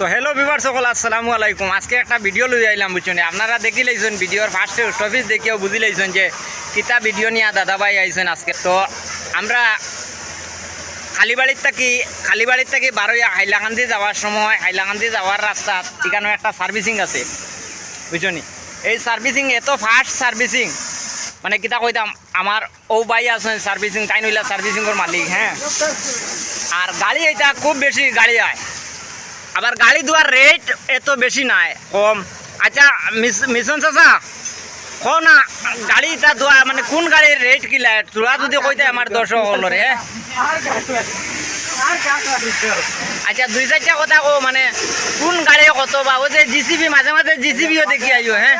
তো হ্যালো বিভার সকল, আসসালামু আলাইকুম। আজকে একটা ভিডিও লই আইলাম, বুঝছেন? আপনারা দেখি লাইছেন ভিডিওর ফার্স্ট স্টপিস দেখিও বুঝি লাইছেন যে, কিতা ভিডিও নিয়ে দাদাভাই আইছেন আজকে। তো আমরা খালিবাড়ির থাকি খালিবাড়ির থাকি বারোইয়া হাইলাকান্দি যাওয়ার সময়, হাইলাকান্দি যাওয়ার রাস্তা এখানে একটা সার্ভিসিং আছে, বুঝছনি? এই সার্ভিসিং এত ফার্স্ট সার্ভিসিং মানে কিতা কইতাম, আমার ও ভাই আছেন সার্ভিসিং তাই নইলা সার্ভিসিংয়ের মালিক হ্যাঁ? আর গাড়ি এটা খুব বেশি গাড়ি আয় আবার গাড়ি দেওয়ার রেট এত বেশি নাই, কম। আচ্ছা মিশন চাচা কো না গাড়ি এটা দেওয়া মানে কোন গাড়ির রেট কিলা তোরা যদি কইতে আমার দর্শক হলরে আচ্ছা দুই চারটা কথা কো মানে কোন গাড়ি কত বা, ও যে জিসিবি মাঝে মাঝে জিসিবিও দেখি আইও হ্যাঁ?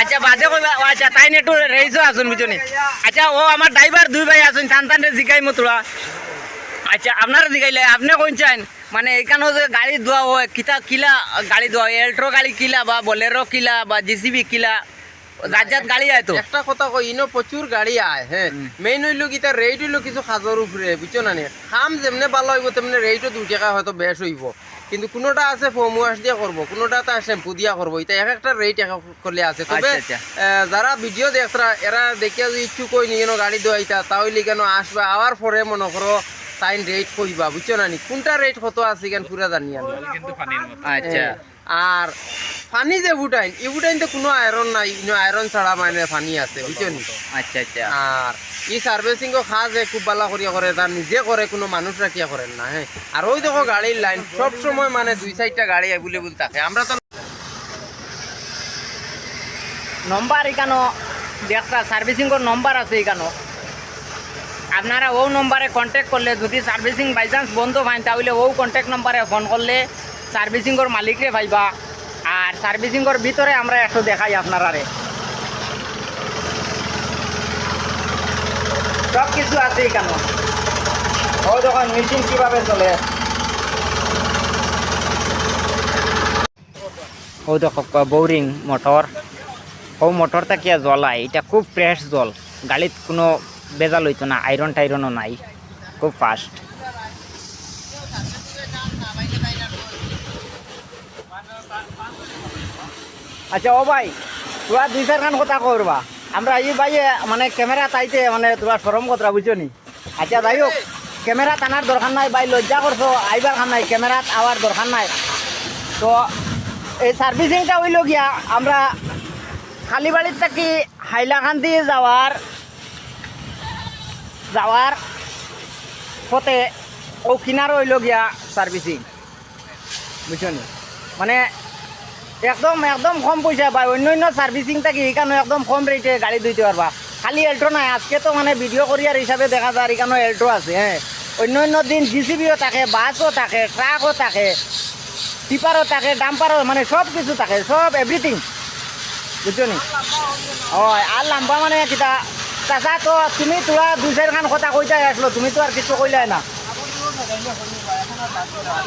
আচ্ছা বাদে কইবা আচ্ছা তাই নেটু রেইছো আসুন বুঝনি আচ্ছা ও আমার ড্রাইভার দুই ভাই আসুন টান টান জিকাই মতুরা আচ্ছা আপনারা জিগাইলে আপনি কোন চান? মানে এখানে যে গাড়ি ধোয়া হয় কিতা কিলা গাড়ি ধোয়া হয় এল্ট্রো গাড়ি কিলা বা বলেরো কিলা বা জিসিবি কিলা গাড়ি আয় তো? একটা কথা কই ইনো প্রচুর গাড়ি আয় হ্যাঁ। মেইন হইল কি তার রেট হইল কিছু হাজার উপরে বুঝছ না নি? খাম যেমনে ভালো হইব তেমনি রেটও দুই টাকা হয়তো বেশ হইব। কিন্তু কোনোটা আছে ফোম ওয়াশ দিয়ে করব কোনোটা তা শ্যাম্পু দিয়া করব এটা এক একটা রেট এক এক করলে আছে। তবে যারা ভিডিও দেখরা এরা দেখিয়া যদি ইচ্ছুক হই নি কেন গাড়ি দোয়াইতা তাহলে কেন আসবা আওয়ার পরে মনে করো তাইন রেট কইবা বুঝছ না নি? কোনটা রেট কত আছে কেন পুরা জানি আমি। আচ্ছা আর পানি যে বুটাইন এই বুটাইন তো কোনো আয়রন নাই ইনো আয়রন ছাড়া মানে পানি আছে বুঝছ নি? আচ্ছা আচ্ছা। আর এই সার্ভিসিং যে খুব ভালো করিয়া করে তার নিজে করে কোনো মানুষ রাখিয়া করেন না হ্যাঁ আর ওই দেখো গাড়ির লাইন সব সময় মানে দুই চারটা গাড়ি অ্যাভেলেবল থাকে। আমরা তো নম্বর এখানো একটা সার্ভিসিংয়ের নম্বর আছে এখানো। আপনারা ও নম্বরে কন্ট্যাক্ট করলে, যদি সার্ভিসিং বাই চান্স বন্ধ পান তাহলে ও কন্ট্যাক্ট নম্বরে ফোন করলে সার্ভিসিংয়ের মালিকরে পাইবা। আর সার্ভিসিংয়ের ভিতরে আমরা একটু দেখাই আপনারারে। সব কিছু আছে এখানে। ও যখন মেশিন কীভাবে চলে। ও দেখো বোরিং মোটর ও মোটরটা কি জ্বলায়? এটা খুব ফ্রেশ জল। গাড়িত কোনো বেজাল হইতো না আয়রন টাইরনও নাই, খুব ফাস্ট আচ্ছা ও ভাই, তোরা দুই চারখান কথা করবা আমরা এই ভাই মানে ক্যামেরা তাইতে মানে তোরা সরম কথা বুঝছ নি? আচ্ছা যাই হোক ক্যামেরা টানার দরকার নাই, ভাই, লজ্জা করছ আইবার খান নাই ক্যামেরাত আওয়ার দরকার নাই। তো, এই সার্ভিসিংটা হইল গিয়া, আমরা খালিবাড়ির থাকি হাইলাকান্দি যাওয়ার যাওয়ার পথে ও কিনার হইল গিয়া সার্ভিসিং বুঝছনি মানে একদম একদম কম পয়সা পাই অন্য অন্য সার্ভিসিং থাকি এখানে একদম কম রেটে গাড়ি দিতে পারবা খালি এল্টো নাই, আজকে তো মানে ভিডিও করিয়ার হিসাবে দেখা যায় এখানে এল্টো আছে হ্যাঁ অন্য অন্য দিন জিসিবিও থাকে বাসও থাকে ট্রাকও থাকে টিপারও থাকে ডাম্পারও মানে সব কিছু থাকে, সব এভরিথিং বুঝছ নি হয় আর লাম্বা মানে কিতা চাচা তো তুমি তোরা দুই চাৰিখান কথা কৈতাই আসলো তুমি তো আর কিছু কইলাই না।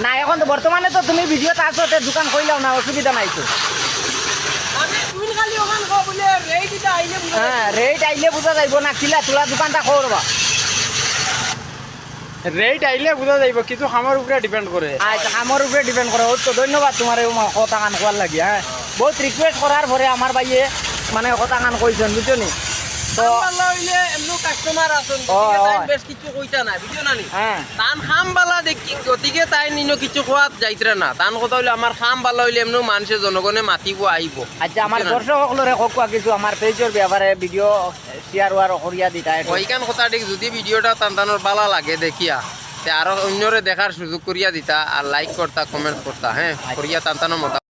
না এখন তো বর্তমানে তো তুমি ভিডিওতে আছো তে দোকান কইলাও না অসুবিধা নাই তো। হ্যাঁ রেট আইলে বুঝা যাইব। না কিলা তোলা দোকানটা করবা রেট আইলে বোঝা যাইব কিছু খামার উপরে ডিপেন্ড করে আচ্ছা আমার উপরে ডিপেন্ড করে তো ধন্যবাদ তোমার এই কথা কান কোয়ার লাগি হ্যাঁ বহুত রিকোয়েস্ট করার পরে আমার ভাইয়ে মানে কথা কান কইছেন বুঝছ নি তো কাস্টমার আছেন ও, ও। বেশ কিছু কইতা নাই বুঝছ না নি? হ্যাঁ। তান খাম বালা দেখি গতিকে তাই নিনো কিছু খোয়াত যাইতরা না। তান কথা হইলে আমার খাম বালা হইলে এমন মানুষে জনগণে মাতিব আইব আচ্ছা আমার কিছু আমার পেজৰ ব্যাপারে ভিডিও শেয়ার ওয়ার করিয়া দিতা ওইখান কথা ঠিক যদি ভিডিওটা টান টানোর বালা লাগে দেখিয়া তে আরও অন্যরে দেখার সুযোগ করিয়া দিতা আর লাইক করতা কমেন্ট করতা হ্যাঁ করিয়া টান টানো মতা